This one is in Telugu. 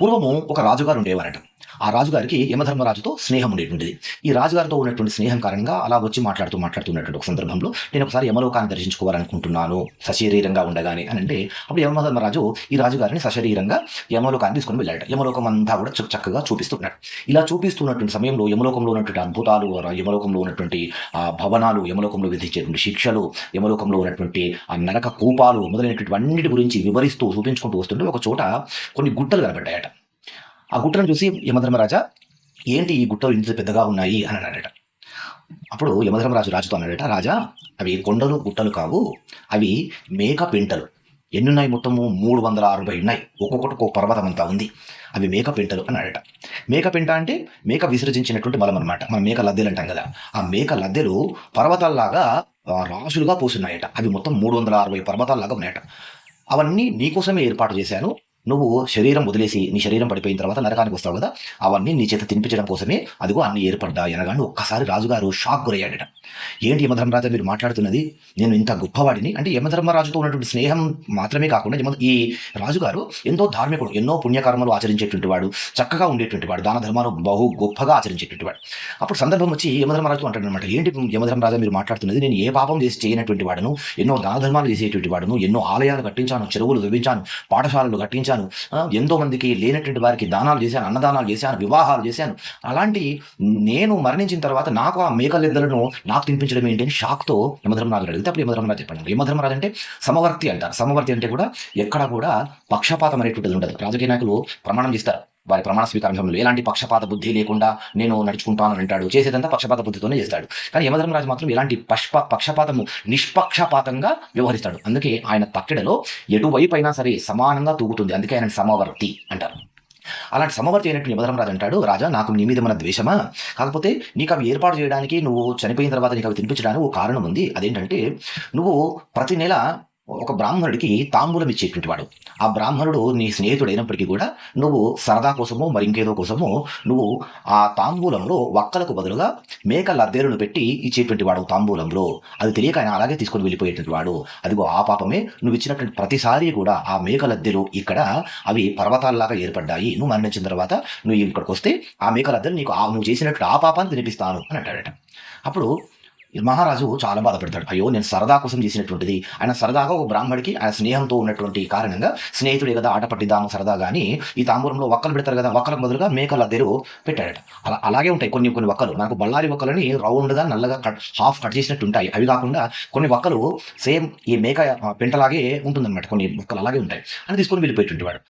పూర్వము ఒక రాజుగారు ఉండేవారట ఆ రాజుగారికి యమధర్మరాజుతో స్నేహం ఉండేటువంటిది. ఈ రాజుగారితో ఉన్నటువంటి స్నేహం కారణంగా అలా వచ్చి మాట్లాడుతూ మాట్లాడుతున్నటువంటి ఒక సందర్భంలో నేను ఒకసారి యమలోకాన్ని దర్శించుకోవాలనుకుంటున్నాను సశరీరంగా ఉండగానే అని అంటే అప్పుడు యమధర్మరాజు ఈ రాజుగారిని సశరీరంగా యమలోకాన్ని తీసుకుని వెళ్ళాడు యమలోకం అంతా కూడా చక్క చక్కగా చూపిస్తున్నాడు ఇలా చూపిస్తున్నటువంటి సమయంలో యమలోకంలో ఉన్నటువంటి అద్భుతాలు యమలోకంలో ఉన్నటువంటి ఆ భవనాలు యమలోకంలో విధించేటువంటి శిక్షలు యమలోకంలో ఉన్నటువంటి ఆ నరక కూపాలు మొదలైనటువంటి అన్నిటి గురించి వివరిస్తూ చూపించుకుంటూ వస్తుంటే ఒక చోట కొన్ని గుట్టలు కనబడ్డాయట. ఆ గుట్టను చూసి యమధర్మరాజా ఏంటి ఈ గుట్టలు ఇంత పెద్దగా ఉన్నాయి? అని అన్నాడట. అప్పుడు యమధర్మరాజు రాజుతో అన్నాడట రాజా అవి కొండలు గుట్టలు కావు. అవి మేక పెంటలు. ఎన్నున్నాయి మొత్తము? మూడు వందల అరవై ఉన్నాయి. ఒక్కొక్కటి ఒక్కొక్క పర్వతం అంతా ఉంది. అవి మేక పెంటలు అన్నాడట. మేక పెంట అంటే మేక విసర్జించినటువంటి బలం అనమాట మనం మేక లద్దెలు అంటాం కదా. ఆ మేక లద్దెలు పర్వతాల్లాగా ఆ, పోసున్నాయట. అవి మొత్తం మూడు వందల అరవై పర్వతాల్లాగా ఉన్నాయట. అవన్నీ నీకోసమే ఏర్పాటు చేశాను. నువ్వు శరీరం వదిలేసి నీ శరీరం పడిపోయిన తర్వాత నరకానికి వస్తావు కదా అవన్నీ నీ చేత తినిపించడం కోసమే అదిగో అన్ని ఏర్పడ్డాయి అనగానే ఒక్కసారి రాజుగారు షాక్ గురయ్యాడట. ఏంటి యమధర్మరాజా మీరు మాట్లాడుతున్నది? నేను ఇంత గొప్పవాడిని? అంటే యమధర్మరాజుతో ఉన్నటువంటి స్నేహం మాత్రమే కాకుండా ఈ రాజుగారు ఎంతో ధార్మికుడు ఎన్నో పుణ్యకర్మలు ఆచరించేటువంటి వాడు చక్కగా ఉండేటువంటి వాడు దాన ధర్మాలు బహు గొప్పగా ఆచరించేటువంటి వాడు. అప్పుడు సందర్భం వచ్చి యమధర్మరాజుతో అంటాడు అనమాట ఏంటి యమధర్మరాజా మీరు మాట్లాడుతున్నది? నేను ఏ పాపం చేసి చేయనటువంటి వాడును? ఎన్నో దాన ధర్మాలు చేసేటువంటి వాడును? ఎన్నో ఆలయాలు కట్టించాను చెరువులు తవ్వించాను పాఠశాలలు కట్టించాను చేశాను. ఎంతో మందికి లేనటువంటి వారికి దానాలు చేశాను అన్నదానాలు చేశాను వివాహాలు చేశాను. అలాంటి నేను మరణించిన తర్వాత నాకు ఆ మేకలిద్దలను నాకు తినిపించడం ఏంటి అని షాక్తో యమధర్మరాజు అడిగితే అప్పుడు యమధర్మరాజు చెప్పండి. యమధర్మరాజు అంటే సమవర్తి అంటారు. సమవర్తి అంటే కూడా ఎక్కడ కూడా పక్షపాతం అనేటువంటిది ఉండదు. రాజకీయ నాయకులు ప్రమాణం చేస్తారు. వారి ప్రమాణ స్వీకారం సమయంలో ఎలాంటి పక్షపాత బుద్ధి లేకుండా నేను నడుచుకుంటాను అని అంటాడు. చేసేదంతా పక్షపాత బుద్ధితోనే చేస్తాడు. కానీ యమధర్మరాజు మాత్రం ఎలాంటి పష్ప పక్షపాతము నిష్పక్షపాతంగా వ్యవహరిస్తాడు. అందుకే ఆయన తక్కెడలో ఎటువైపు అయినా సరే సమానంగా తూగుతుంది. అందుకే ఆయన సమవర్తి అంటారు. అలాంటి సమవర్తి అయినట్టు యమధర్మరాజు అంటాడు రాజా నాకు నీ మీద మన ద్వేషమా? కాకపోతే నీకు అవి ఏర్పాటు చేయడానికి నువ్వు చనిపోయిన తర్వాత నీకు అవి తినిపించడానికి ఒక కారణం ఉంది. అదేంటంటే నువ్వు ప్రతి నెల ఒక బ్రాహ్మణుడికి తాంబూలం ఇచ్చేటువంటి వాడు. ఆ బ్రాహ్మణుడు నీ స్నేహితుడు అయినప్పటికీ కూడా నువ్వు సరదా కోసమో మరి ఇంకేదో కోసమో నువ్వు ఆ తాంబూలంలో ఒక్కలకు బదులుగా మేక లద్దెలను పెట్టి ఇచ్చేటువంటి వాడు తాంబూలంలో. అది తెలియక ఆయన అలాగే తీసుకొని వెళ్ళిపోయేటువంటి వాడు. అదిగో ఆ పాపమే నువ్వు ఇచ్చినటువంటి ప్రతిసారి కూడా ఆ మేక లద్దెలు ఇక్కడ అవి పర్వతాల్లాగా ఏర్పడ్డాయి. నువ్వు మరణించిన తర్వాత నువ్వు ఇక్కడికి వస్తే ఆ మేక లద్దెలు నీకు ఆ- నువ్వు చేసినట్టు ఆ పాపాన్ని తినిపిస్తాను అని అంటాడట. అప్పుడు మహారాజు చాలా బాధపడతాడు. అయ్యో నేను సరదా కోసం చేసినటువంటిది. ఆయన సరదాగా ఒక బ్రాహ్మడికి ఆయన స్నేహంతో ఉన్నటువంటి కారణంగా స్నేహితుడే కదా ఆట పట్టిద్దాము సరదా కానీ ఈ తాంబూరంలో ఒక్కలు పెడతారు కదా ఒక్కలకు బదులుగా మేకల అద్దెరు పెట్టాడట. అలా అలాగే ఉంటాయి కొన్ని కొన్ని ఒక్కలు నాకు బళ్ళారి ఒక్కలని రౌండ్గా నల్లగా కట్ హాఫ్ కట్ చేసినట్టు ఉంటాయి అవి కాకుండా కొన్ని ఒక్కలు సేమ్ ఈ మేక పెంటలాగే ఉంటుందన్నమాట. కొన్ని ఒక్కలు అలాగే ఉంటాయి. అని తీసుకొని వెళ్ళిపోయేటువంటి వాడు.